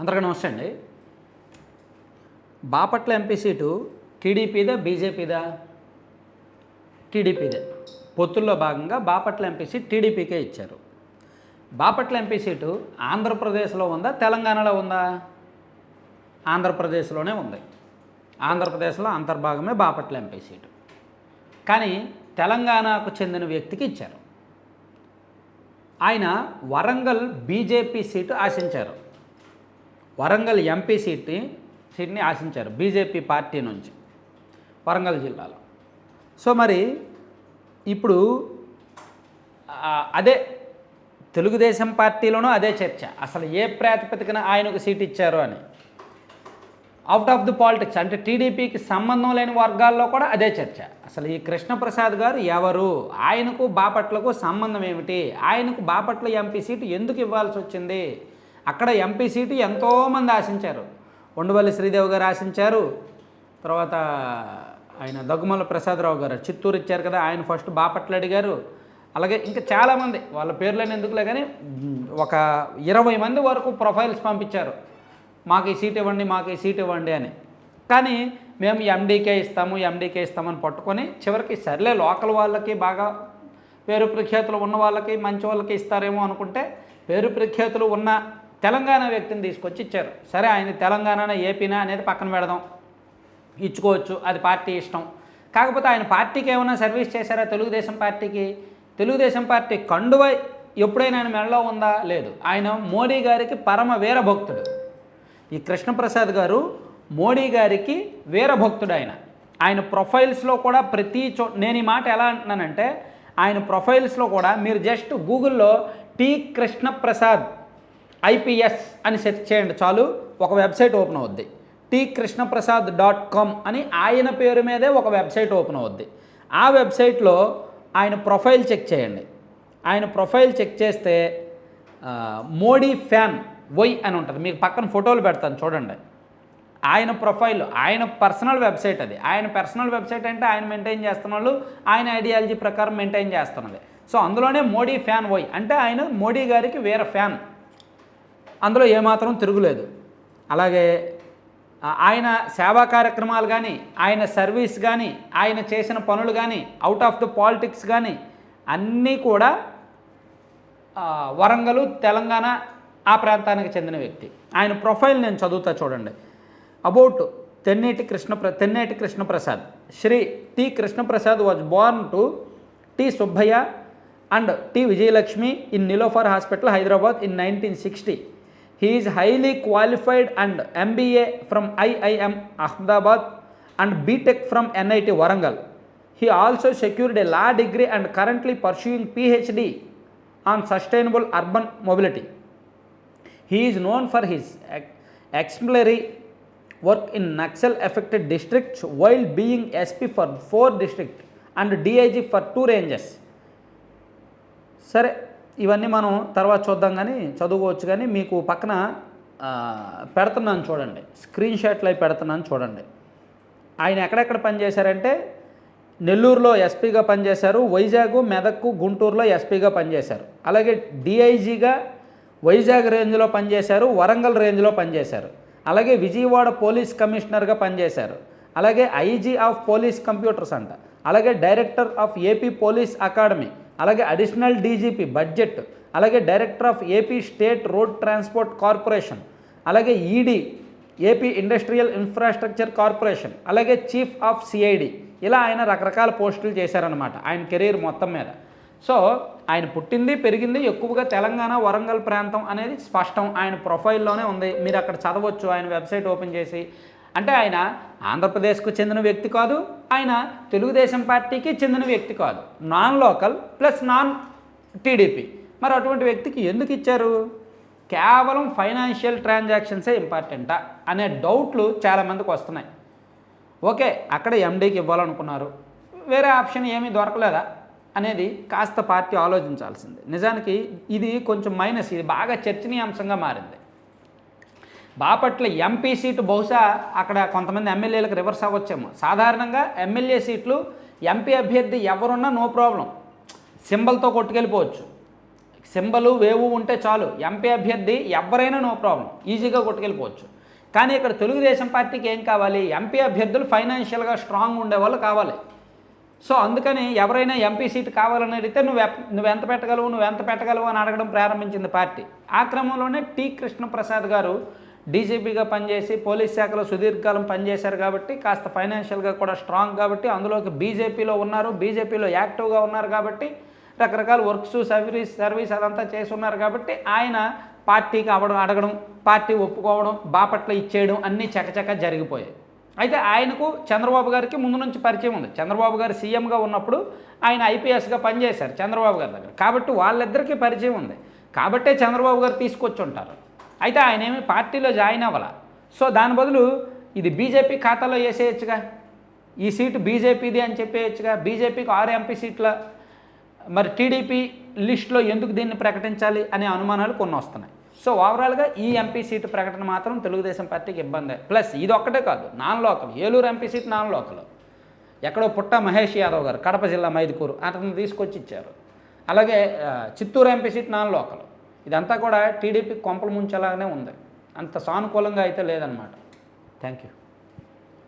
అందరికీ నమస్తే అండి. బాపట్ల ఎంపీ సీటు టీడీపీదా బీజేపీదా? టీడీపీదే. పొత్తుల్లో భాగంగా బాపట్ల ఎంపీ సీట్ టీడీపీకే ఇచ్చారు. బాపట్ల ఎంపీ సీటు ఆంధ్రప్రదేశ్లో ఉందా తెలంగాణలో ఉందా? ఆంధ్రప్రదేశ్లోనే ఉంది. ఆంధ్రప్రదేశ్లో అంతర్భాగమే బాపట్ల ఎంపీ సీటు. కానీ తెలంగాణకు చెందిన వ్యక్తికి ఇచ్చారు. ఆయన వరంగల్ బీజేపీ సీటు ఆశించారు. వరంగల్ ఎంపీ సీట్ సీట్ని ఆశించారు బీజేపీ పార్టీ నుంచి వరంగల్ జిల్లాలో. సో మరి ఇప్పుడు అదే తెలుగుదేశం పార్టీలోనూ అదే చర్చ. అసలు ఏ ప్రాతిపదికన ఆయనకు సీట్ ఇచ్చారు అని. అవుట్ ఆఫ్ ది పాలిటిక్స్ అంటే టీడీపీకి సంబంధం లేని వర్గాల్లో కూడా అదే చర్చ. అసలు ఈ కృష్ణప్రసాద్ గారు ఎవరు? ఆయనకు బాపట్లకు సంబంధం ఏమిటి? ఆయనకు బాపట్ల ఎంపీ సీటు ఎందుకు ఇవ్వాల్సి వచ్చింది? అక్కడ ఎంపీ సీటు ఎంతోమంది ఆశించారు. ఉండవల్లి శ్రీదేవి గారు ఆశించారు. తర్వాత ఆయన దగ్గుమల్ల ప్రసాదరావు గారు చిత్తూరు ఇచ్చారు కదా ఆయన ఫస్ట్ బాపట్ల అడిగారు. అలాగే ఇంకా చాలామంది వాళ్ళ పేర్లను ఎందుకులే కానీ ఒక ఇరవై మంది వరకు ప్రొఫైల్స్ పంపించారు. మాకు ఈ సీట్ ఇవ్వండి మాకు ఈ సీట్ ఇవ్వండి అని. కానీ మేము ఎండీకే ఇస్తాము ఎండీకే ఇస్తామని పట్టుకొని చివరికి సర్లే లోకల్ వాళ్ళకి బాగా పేరు ప్రఖ్యాతులు ఉన్న వాళ్ళకి మంచి వాళ్ళకి ఇస్తారేమో అనుకుంటే పేరు ప్రఖ్యాతులు ఉన్న తెలంగాణ వ్యక్తిని తీసుకొచ్చి ఇచ్చారు. సరే ఆయన తెలంగాణ ఏపీనా అనేది పక్కన పెడదాం. ఇచ్చుకోవచ్చు. అది పార్టీ ఇష్టం. కాకపోతే ఆయన పార్టీకి ఏమైనా సర్వీస్ చేశారా తెలుగుదేశం పార్టీకి? తెలుగుదేశం పార్టీ కండువ ఎప్పుడైనా ఆయన మెడలో ఉందా? లేదు. ఆయన మోడీ గారికి పరమ వీరభక్తుడు ఈ కృష్ణప్రసాద్ గారు మోడీ గారికి వీరభక్తుడు ఆయన. ఆయన ప్రొఫైల్స్లో కూడా ప్రతి చో నేను ఈ మాట ఎలా అంటున్నానంటే ఆయన ప్రొఫైల్స్లో కూడా మీరు జస్ట్ గూగుల్లో టీ కృష్ణప్రసాద్ ఐపీఎస్ అని సెర్చ్ చేయండి చాలు. ఒక వెబ్సైట్ ఓపెన్ అవుద్ది. టి కృష్ణప్రసాద్ డాట్ కామ్ అని ఆయన పేరు మీదే ఒక వెబ్సైట్ ఓపెన్ అవుద్ది. ఆ వెబ్సైట్లో ఆయన ప్రొఫైల్ చెక్ చేయండి. ఆయన ప్రొఫైల్ చెక్ చేస్తే మోడీ ఫ్యాన్ వై అని ఉంటుంది. మీకు పక్కన ఫోటోలు పెడతాను చూడండి. ఆయన ప్రొఫైల్ ఆయన పర్సనల్ వెబ్సైట్ అది. ఆయన పర్సనల్ వెబ్సైట్ అంటే ఆయన మెయింటైన్ చేస్తున్న వాళ్ళు ఆయన ఐడియాలజీ ప్రకారం మెయింటైన్ చేస్తున్నది. సో అందులోనే మోడీ ఫ్యాన్ వై అంటే ఆయన మోడీ గారికి వేరే ఫ్యాన్ అందులో ఏమాత్రం తిరుగులేదు. అలాగే ఆయన సేవా కార్యక్రమాలు కానీ ఆయన సర్వీస్ కానీ ఆయన చేసిన పనులు కానీ అవుట్ ఆఫ్ ద పాలిటిక్స్ కానీ అన్నీ కూడా వరంగల్ తెలంగాణ ఆ ప్రాంతానికి చెందిన వ్యక్తి. ఆయన ప్రొఫైల్ నేను చదువుతా చూడండి. About Tenneti Krishna Tenneti Krishnaprasad. Shri T Krishnaprasad was born to T Subbaiah and T Vijayalakshmi in Niloufer hospital Hyderabad in nineteen sixty He is highly qualified and MBA from IIM Ahmedabad and BTech from NIT Warangal. He also secured a law degree and currently pursuing PhD on sustainable urban mobility. He is known for his exemplary work in Naxal affected districts while being SP for 4 districts and DIG for 2 ranges. Sir, ఇవన్నీ మనం తర్వాత చూద్దాం కానీ చదువుకోవచ్చు కానీ మీకు పక్కన పెడుతున్నాను చూడండి. స్క్రీన్ షాట్లు అవి పెడుతున్నాను చూడండి. ఆయన ఎక్కడెక్కడ పనిచేశారంటే నెల్లూరులో ఎస్పీగా పనిచేశారు వైజాగ్ మెదక్ గుంటూరులో ఎస్పీగా పనిచేశారు అలాగే డిఐజీగా వైజాగ్ రేంజ్లో పనిచేశారు వరంగల్ రేంజ్లో పనిచేశారు అలాగే విజయవాడ పోలీస్ కమిషనర్గా పనిచేశారు అలాగే ఐజీ ఆఫ్ పోలీస్ కంప్యూటర్స్ అంట. అలాగే director of AP police academy. అలాగే అడిషనల్ డీజీపీ బడ్జెట్ అలాగే director of AP state road transport corporation అలాగే ED AP industrial infrastructure corporation అలాగే చీఫ్ ఆఫ్ సిఐడి ఇలా ఆయన రకరకాల పోస్టులు చేశారనమాట ఆయన కెరీర్ మొత్తం మీద. సో ఆయన పుట్టింది పెరిగింది ఎక్కువగా తెలంగాణ వరంగల్ ప్రాంతం అనేది స్పష్టం. ఆయన ప్రొఫైల్లోనే ఉంది. మీరు అక్కడ చదవచ్చు. ఆయన వెబ్సైట్ ఓపెన్ చేసి అంటే ఆయన ఆంధ్రప్రదేశ్కు చెందిన వ్యక్తి కాదు ఆయన తెలుగుదేశం పార్టీకి చెందిన వ్యక్తి కాదు. Non local plus non TDP మరి అటువంటి వ్యక్తికి ఎందుకు ఇచ్చారు? కేవలం ఫైనాన్షియల్ ట్రాన్సాక్షన్సే ఇంపార్టెంటా అనే డౌట్లు చాలామందికి వస్తున్నాయి. ఓకే అక్కడ ఎండీకి ఇవ్వాలనుకున్నారు. వేరే ఆప్షన్ ఏమీ దొరకలేదా? అనేది కాస్త పార్టీ ఆలోచించాల్సింది. నిజానికి ఇది కొంచెం మైనస్ ఇది బాగా చర్చనీయాంశంగా మారింది. బాపట్ల ఎంపీ సీటు బహుశా అక్కడ కొంతమంది ఎమ్మెల్యేలకు రివర్స్ అవ్వచ్చేమో. సాధారణంగా ఎమ్మెల్యే సీట్లు ఎంపీ అభ్యర్థి ఎవరున్నా నో ప్రాబ్లం. సింబల్తో కొట్టుకెళ్ళిపోవచ్చు. సింబలు వేవు ఉంటే చాలు. ఎంపీ అభ్యర్థి ఎవరైనా నో ప్రాబ్లం. ఈజీగా కొట్టుకెళ్ళిపోవచ్చు. కానీ ఇక్కడ తెలుగుదేశం పార్టీకి ఏం కావాలి? ఎంపీ అభ్యర్థులు ఫైనాన్షియల్గా స్ట్రాంగ్ ఉండేవాళ్ళు కావాలి. సో అందుకని ఎవరైనా ఎంపీ సీట్ కావాలని అడిగితే నువ్వు నువ్వు ఎంత పెట్టగలవు? నువ్వు ఎంత పెట్టగలవు అని అడగడం ప్రారంభించింది పార్టీ. ఆ క్రమంలోనే టీ కృష్ణప్రసాద్ గారు డీజీపీగా పనిచేసి పోలీస్ శాఖలో సుదీర్ఘకాలం పనిచేశారు కాబట్టి కాస్త ఫైనాన్షియల్గా కూడా స్ట్రాంగ్ కాబట్టి అందులోకి బీజేపీలో ఉన్నారు బీజేపీలో యాక్టివ్గా ఉన్నారు కాబట్టి రకరకాల వర్క్స్ సర్వీస్ సర్వీస్ అదంతా చేసి ఉన్నారు కాబట్టి ఆయన పార్టీకి అవడం అడగడం పార్టీ ఒప్పుకోవడం బాపట్ల ఇచ్చేయడం అన్నీ చకచక జరిగిపోయాయి. అయితే ఆయనకు చంద్రబాబు గారికి ముందు నుంచి పరిచయం ఉంది. చంద్రబాబు గారు సీఎంగా ఉన్నప్పుడు ఆయన ఐపీఎస్గా పనిచేశారు చంద్రబాబు గారి దగ్గర. కాబట్టి వాళ్ళిద్దరికీ పరిచయం ఉంది. కాబట్టే చంద్రబాబు గారు తీసుకొచ్చి ఉంటారు అయితే ఆయన ఏమి పార్టీలో జాయిన్ అవ్వాల. సో దాని బదులు ఇది బీజేపీ ఖాతాలో వేసేయచ్చుగా. ఈ సీటు బీజేపీది అని చెప్పేయచ్చుగా. బీజేపీకి ఆరు ఎంపీ సీట్ల మరి టీడీపీ లిస్టులో ఎందుకు దీన్ని ప్రకటించాలి అనే అనుమానాలు కొన్ని వస్తున్నాయి. సో ఓవరాల్గా ఈ ఎంపీ సీటు ప్రకటన మాత్రం తెలుగుదేశం పార్టీకి ఇబ్బంది. ప్లస్ ఇది ఒక్కటే కాదు non local Eluru MP seat non local. ఎక్కడో పుట్ట మహేష్ యాదవ్ గారు కడప జిల్లా మైదుకూరు అతను తీసుకొచ్చి ఇచ్చారు. అలాగే Chittoor MP seat non local. ఇదంతా కూడా టీడీపీ కొంపలు ముంచేలాగానే ఉంది. అంత సానుకూలంగా అయితే లేదనమాట థ్యాంక్ యూ